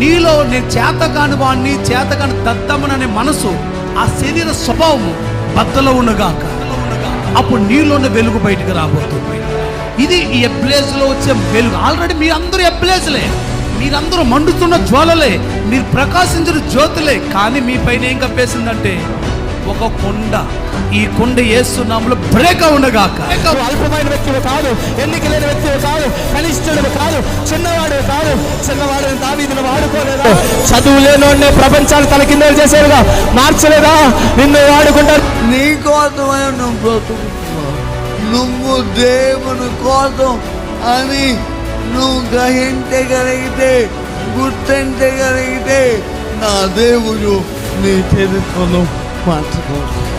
నీలో నేను చేతకాని వాడిని చేతకాని దద్దమ్మననే మనసు ఆ శరీర స్వభావము బద్దలో ఉండగాక అప్పుడు నీలోని వెలుగు బయటికి రాబోతుంది. ఇది ఈ ప్లేస్లో వచ్చే వెలుగు. ఆల్రెడీ మీ అందరూ ఎప్లేస్లే మీరందరూ మండుతున్న జ్వాలలే. మీరు ప్రకాశించిన జ్యోతులే. కానీ మీ పైన ఏం కప్పేసిందంటే ఒక కొండ. ఈ కొండ ఏసునాములో బ్రేక్ ఉండగాక. అల్పమైన వ్యక్తివి కాదు. ఎన్నిక లేని వ్యక్తివి కాదు. కనిష్ఠుడు కాదు. చిన్నవాడు కాదు. చిన్నవాడు దావీదును వాడుకోలేదా? చదువు లేనోడిని ప్రపంచాలు తల కింద చేసేరుగా మార్చలేదా? నిన్ను వాడుకుంటారు. నీ కోసమే నువ్వు బ్రతుకుతున్నావు. నువ్వు దేవుని కోసం అని నువ్వు గ్రహించగలిగితే గుర్తించగలిగితే నా దేవుడు నీ quanto.